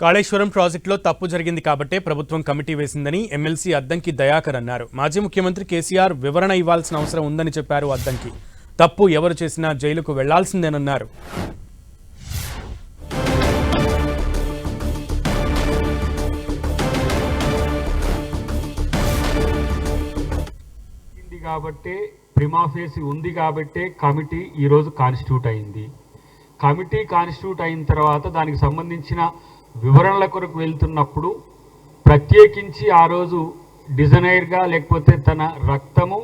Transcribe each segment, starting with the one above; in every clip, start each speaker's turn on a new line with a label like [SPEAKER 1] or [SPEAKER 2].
[SPEAKER 1] కాళేశ్వరం ప్రాజెక్టులో తప్పు జరిగింది కాబట్టే ప్రభుత్వం కమిటీ వేసిందని ఎమ్మెల్సీ అద్దంకి దయాకర్ అన్నారు. మాజీ ముఖ్యమంత్రి కేసీఆర్ వివరణ ఇవ్వాల్సిన అవసరం ఉందని చెప్పారు అద్దంకి. తప్పు ఎవరు చేసినా జైలుకు వెళ్ళాల్సిందేనన్నారు.
[SPEAKER 2] కాబట్టి కాబట్టే ప్రిమాఫేసి ఉంది కాబట్టే కమిటీ ఈరోజు కాన్స్టిట్యూట్ అయింది. కమిటీ కాన్స్టిట్యూట్ అయిన తర్వాత దానికి సంబంధించిన వివరణల కొరకు వెళ్తున్నప్పుడు ప్రత్యేకించి ఆ రోజు డిజైనర్గా లేకపోతే తన రక్తము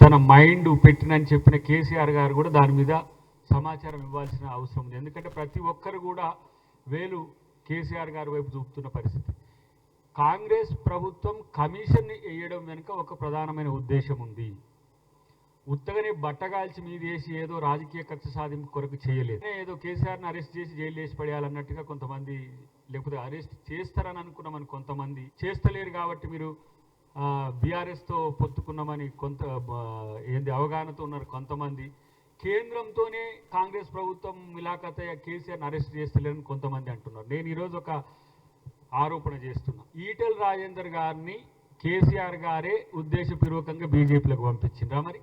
[SPEAKER 2] తన మైండ్ పెట్టినని చెప్పిన కేసీఆర్ గారు కూడా దాని మీద సమాచారం ఇవ్వాల్సిన అవసరం ఉంది. ఎందుకంటే ప్రతి ఒక్కరు కూడా వేలు కేసీఆర్ గారి వైపు చూపుతున్న పరిస్థితి. కాంగ్రెస్ ప్రభుత్వం కమిషన్ వేయడం వెనుక ఒక ప్రధానమైన ఉద్దేశం ఉంది. ఉత్తగని బట్టగాల్చి మీద వేసి ఏదో రాజకీయ ఖర్చు సాధింపు కొరకు చేయలేదు. ఏదో కేసీఆర్ని అరెస్ట్ చేసి జైలు వేసి పడేయాలన్నట్టుగా కొంతమంది లేకపోతే అరెస్ట్ చేస్తారని అనుకున్నామని కొంతమంది. చేస్తలేరు కాబట్టి మీరు బీఆర్ఎస్తో పొత్తుకున్నామని కొంత ఏంది అవగాహనతో ఉన్నారు కొంతమంది. కేంద్రంతోనే కాంగ్రెస్ ప్రభుత్వం మిలాఖతయ్య కేసీఆర్ని అరెస్ట్ చేస్తలేరని కొంతమంది అంటున్నారు. నేను ఈరోజు ఒక ఆరోపణ చేస్తున్నా. ఈటెల్ రాజేందర్ గారిని కేసీఆర్ గారే ఉద్దేశపూర్వకంగా బీజేపీలకు పంపించిండ్రా మరి?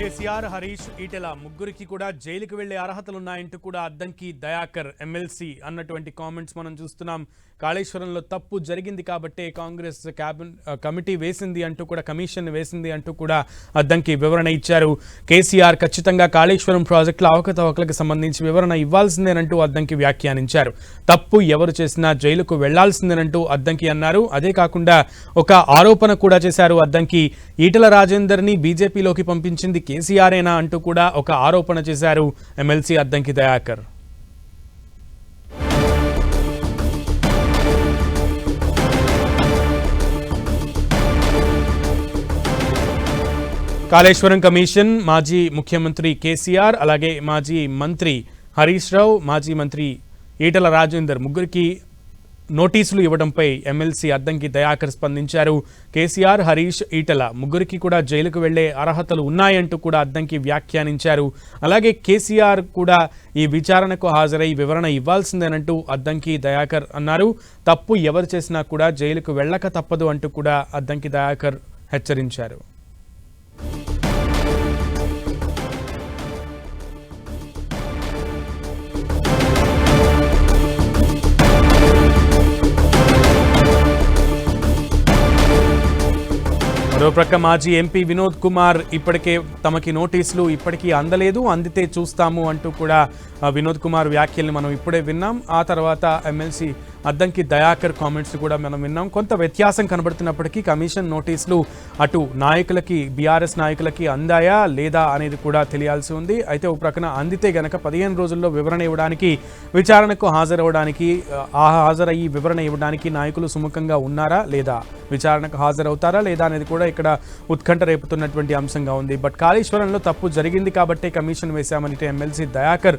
[SPEAKER 1] కేసీఆర్ హరీష్ ఈటెల ముగ్గురికి కూడా జైలుకు వెళ్ళే అర్హతలున్నాయంటూ కూడా అద్దంకి దయాకర్ ఎమ్మెల్సీ అన్నటువంటి కామెంట్స్ మనం చూస్తున్నాం. కాళేశ్వరంలో తప్పు జరిగింది కాబట్టే కాంగ్రెస్ క్యాబిన్ కమిటీ వేసింది అంటూ కూడా కమిషన్ వేసింది అంటూ కూడా అద్దంకి వివరణ ఇచ్చారు. కేసీఆర్ ఖచ్చితంగా కాళేశ్వరం ప్రాజెక్టుల అవకతవకలకు సంబంధించి వివరణ ఇవ్వాల్సిందేనంటూ అద్దంకి వ్యాఖ్యానించారు. తప్పు ఎవరు చేసినా జైలుకు వెళ్ళాల్సిందేనంటూ అద్దంకి అన్నారు. అదే కాకుండా ఒక ఆరోపణ కూడా చేశారు అద్దంకి. ఈటల రాజేందర్ని బీజేపీలోకి పంపించింది కేసీఆరేనా అంటూ కూడా ఒక ఆరోపణ చేశారు ఎమ్మెల్సీ అద్దంకి దయాకర్. కాళేశ్వరం కమిషన్ మాజీ ముఖ్యమంత్రి కేసీఆర్ అలాగే మాజీ మంత్రి హరీష్ రావు మాజీ మంత్రి ఈటల రాజేందర్ ముగ్గురికి నోటీసులు ఇవ్వడంపై ఎమ్మెల్సీ అద్దంకి దయాకర్ స్పందించారు. కేసీఆర్ హరీష్ ఈటల ముగ్గురికి కూడా జైలుకు వెళ్ళే అర్హతలు ఉన్నాయంటూ కూడా అద్దంకి వ్యాఖ్యానించారు. అలాగే కేసీఆర్ కూడా ఈ విచారణకు హాజరై వివరణ ఇవ్వాల్సిందేనంటూ అద్దంకి దయాకర్ అన్నారు. తప్పు ఎవరు చేసినా కూడా జైలుకు వెళ్ళక తప్పదు అంటూ కూడా అద్దంకి దయాకర్ హెచ్చరించారు. మరోప్రక్క మాజీ ఎంపీ వినోద్ కుమార్ ఇప్పటికే తమకి నోటీసులు ఇప్పటికీ అందలేదు. అందితే చూస్తాము అంటూ కూడా వినోద్ కుమార్ వ్యాఖ్యల్ని మనం ఇప్పుడే విన్నాం. ఆ తర్వాత ఎమ్మెల్సీ అద్దంకి దయాకర్ కామెంట్స్ కూడా మనం విన్నాం. కొంత వ్యత్యాసం కనబడుతున్నప్పటికీ కమిషన్ నోటీసులు అటు నాయకులకి బీఆర్ఎస్ నాయకులకి అందాయా లేదా అనేది కూడా తెలియాల్సి ఉంది. అయితే ఒక ప్రక్కన అందితే గనక పదిహేను రోజుల్లో వివరణ ఇవ్వడానికి విచారణకు హాజరవడానికి ఆ హాజరయ్యి వివరణ ఇవ్వడానికి నాయకులు సుముఖంగా ఉన్నారా లేదా విచారణకు హాజరవుతారా లేదా అనేది కూడా ఇక్కడ ఉత్కంఠ రేపుతున్నటువంటి అంశంగా ఉంది. బట్ కాళేశ్వరంలో తప్పు జరిగింది కాబట్టే కమిషన్ వేశామని ఎమ్మెల్సీ దయాకర్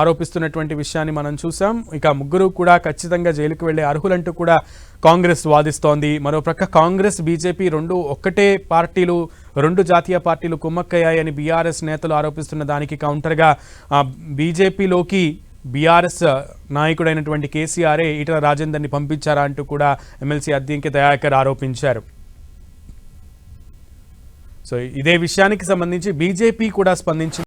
[SPEAKER 1] ఆరోపిస్తున్నటువంటి విషయాన్ని మనం చూసాం ఇక ముగ్గురు కూడా ఖచ్చితంగా జైలుకు వెళ్ళే అర్హులంటూ కూడా కాంగ్రెస్ వాదిస్తోంది. మరోప్రక్క కాంగ్రెస్ బీజేపీ రెండు ఒక్కటే పార్టీలు రెండు జాతీయ పార్టీలు కుమ్మక్కయ్యాయని బీఆర్ఎస్ నేతలు ఆరోపిస్తున్న దానికి కౌంటర్గా బీజేపీలోకి బీఆర్ఎస్ నాయకుడైనటువంటి కేసీఆరే ఈటల రాజేందర్ని పంపించారా అంటూ కూడా ఎమ్మెల్సీ అధ్యక్ష దయాకర్ ఆరోపించారు. సో ఇదే విషయానికి సంబంధించి బీజేపీ కూడా స్పందించింది.